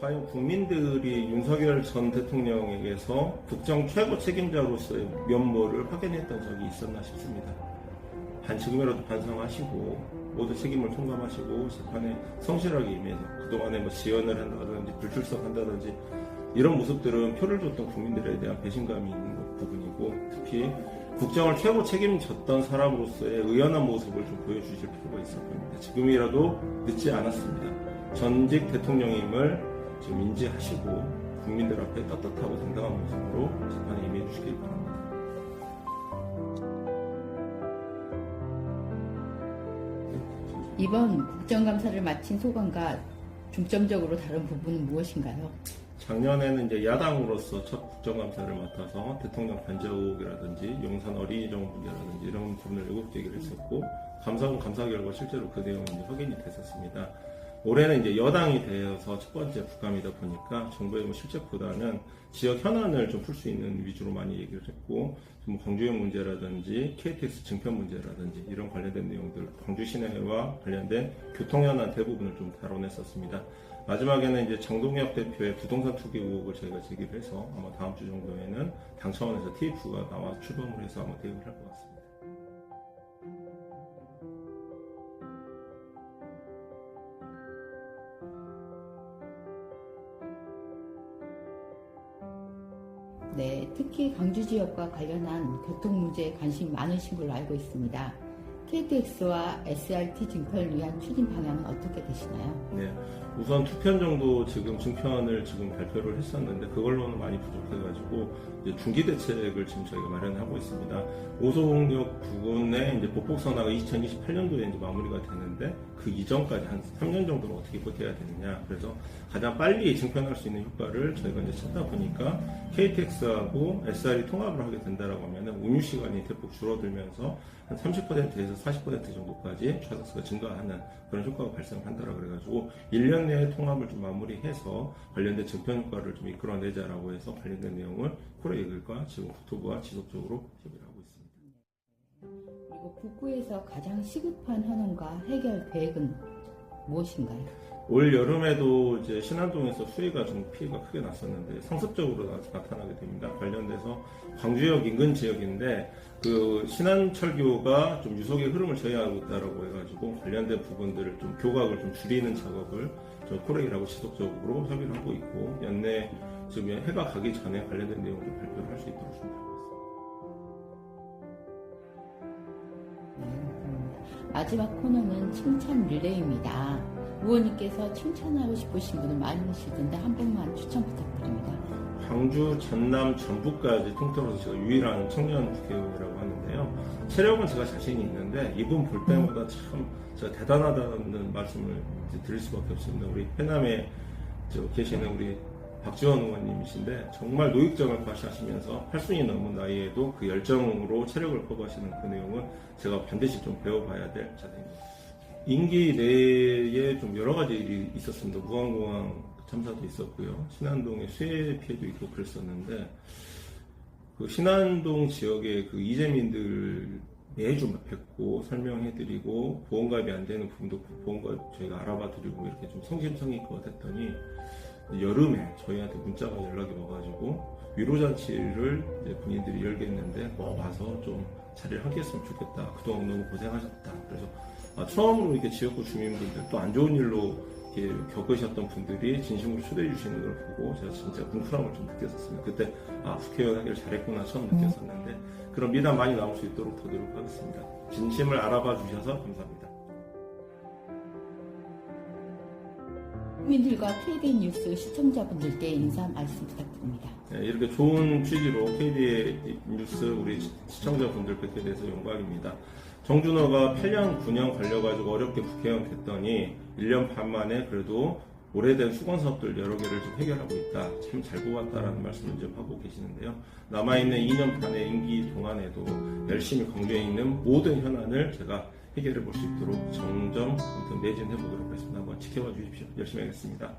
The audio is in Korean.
과연 국민들이 윤석열 전 대통령에게서 국정 최고 책임자로서의 면모를 확인했던 적이 있었나 싶습니다. 한 지금이라도 반성하시고 모두 책임을 통감하시고 재판에 성실하게 임해서 그동안에 뭐 지연을 한다든지 불출석한다든지 이런 모습들은 표를 줬던 국민들에 대한 배신감이 있는 것 부분이고 특히 국정을 최고 책임졌던 사람으로서의 의연한 모습을 좀 보여주실 필요가 있을 겁니다. 지금이라도 늦지 않았습니다. 전직 대통령임을 좀 인지하시고 국민들 앞에 떳떳하고 당당한 모습으로 재판에 임해 주시길 바랍니다. 이번 국정감사를 마친 소감과 중점적으로 다른 부분은 무엇인가요? 작년에는 이제 야당으로서 첫 국정감사를 맡아서 대통령 관저 의혹이라든지 용산 어린이정 문제라든지 이런 부분을 의혹제기를 했었고 감사원 감사 결과 실제로 그 내용이 확인이 됐었습니다. 올해는 이제 여당이 되어서 첫 번째 국감이다 보니까 정부의 뭐 실책보다는 지역 현안을 좀 풀 수 있는 위주로 많이 얘기를 했고 좀 광주형 문제라든지 KTX 증편 문제라든지 이런 관련된 내용들 광주 시내와 관련된 교통 현안 대부분을 좀 다뤄냈었습니다. 마지막에는 이제 정동혁 대표의 부동산 투기 의혹을 저희가 제기를 해서 아마 다음 주 정도에는 당 차원에서 TF가 나와 출범을 해서 아마 대응을 할 것 같습니다. 네, 특히 광주 지역과 관련한 교통 문제에 관심이 많으신 걸로 알고 있습니다. KTX와 SRT 증편을 위한 추진 방향은 어떻게 되시나요? 네, 우선 두 편 정도 지금 증편을 지금 발표를 했었는데 그걸로는 많이 부족해가지고 이제 중기 대책을 지금 저희가 마련하고 있습니다. 오송역 부근에 이제 보폭 선화가 2028년도에 이제 마무리가 되는데 그 이전까지 한 3년 정도는 어떻게 버텨야 되느냐. 그래서 가장 빨리 증편할 수 있는 효과를 저희가 이제 찾다 보니까 KTX하고 SR이 통합을 하게 된다라고 하면은 운유 시간이 대폭 줄어들면서 한 30%에서 40% 정도까지 좌석수가 증가하는 그런 효과가 발생한다라 그래가지고 1년 내에 통합을 좀 마무리해서 관련된 증편 효과를 좀 이끌어내자라고 해서 관련된 내용을 코레이글과 지금 국토부와 지속적으로 협의를 하고 있습니다. 그리고 북구에서 가장 시급한 현안과 해결 계획은 무엇인가요? 올 여름에도 이제 신안동에서 수해가 좀 피해가 크게 났었는데 상습적으로 나- 나타나게 됩니다. 관련돼서 광주역 인근 지역인데 그 신안철교가 좀 유속의 흐름을 저해하고 있다라고 해가지고 관련된 부분들을 좀 교각을 좀 줄이는 작업을 저 코레일하고 지속적으로 협의를 하고 있고 연내 지금 해가 가기 전에 관련된 내용을 좀 발표를 할 수 있도록 준비하고 있습니다. 마지막 코너는 칭찬 릴레이입니다. 의원님께서 칭찬하고 싶으신 분을 많으실 텐데 한 분만 추천 부탁드립니다. 광주, 전남, 전북까지 통틀어서 제가 유일한 청년 국회의원이라고 하는데요. 체력은 제가 자신이 있는데 이분 볼 때마다 참 제가 대단하다는 말씀을 드릴 수밖에 없습니다. 우리 해남에 저 계시는 우리 박지원 의원님이신데 정말 노익정을 과시하시면서 80이 넘은 나이에도 그 열정으로 체력을 커버하시는 그 내용은 제가 반드시 좀 배워봐야 될 자세입니다. 임기 내에 좀 여러 가지 일이 있었습니다. 무안공항 참사도 있었고요. 신안동에 수해 피해도 있고 그랬었는데 그 신안동 지역의 그 이재민들 매주 뵙고 설명해드리고 보험가입이 안 되는 부분도 보험가입 저희가 알아봐드리고 이렇게 좀 성심성의껏 했더니 여름에 저희한테 문자가 연락이 와가지고 위로잔치를 본인들이 열겠는데 뭐 와서 좀 자리를 함께 했으면 좋겠다. 그동안 너무 고생하셨다. 그래서 아, 처음으로 이렇게 지역구 주민분들 또 안 좋은 일로 겪으셨던 분들이 진심으로 초대해 주시는 걸 보고 제가 진짜 뭉클함을 좀 느꼈었습니다. 그때 아 국회의원 하기를 잘했구나 처음 느꼈었는데 그런 미담 많이 나올 수 있도록 더 노력하겠습니다. 진심을 알아봐 주셔서 감사합니다. 국민들과 KDN 뉴스 시청자분들께 인사 말씀 부탁드립니다. 네, 이렇게 좋은 취지로 KD의 뉴스 우리 시- 시청자분들 뵙게 돼서 영광입니다. 정준호가 8년, 9년 걸려가지고 어렵게 국회의원 됐더니 1년 반 만에 그래도 오래된 수건 사업들 여러 개를 좀 해결하고 있다. 참 잘 뽑았다라는 말씀을 좀 하고 계시는데요. 남아있는 2년 반의 임기 동안에도 열심히 광주에 있는 모든 현안을 제가 해결해 볼 수 있도록 아무튼 매진해 보도록 하겠습니다. 한번 지켜봐 주십시오. 열심히 하겠습니다.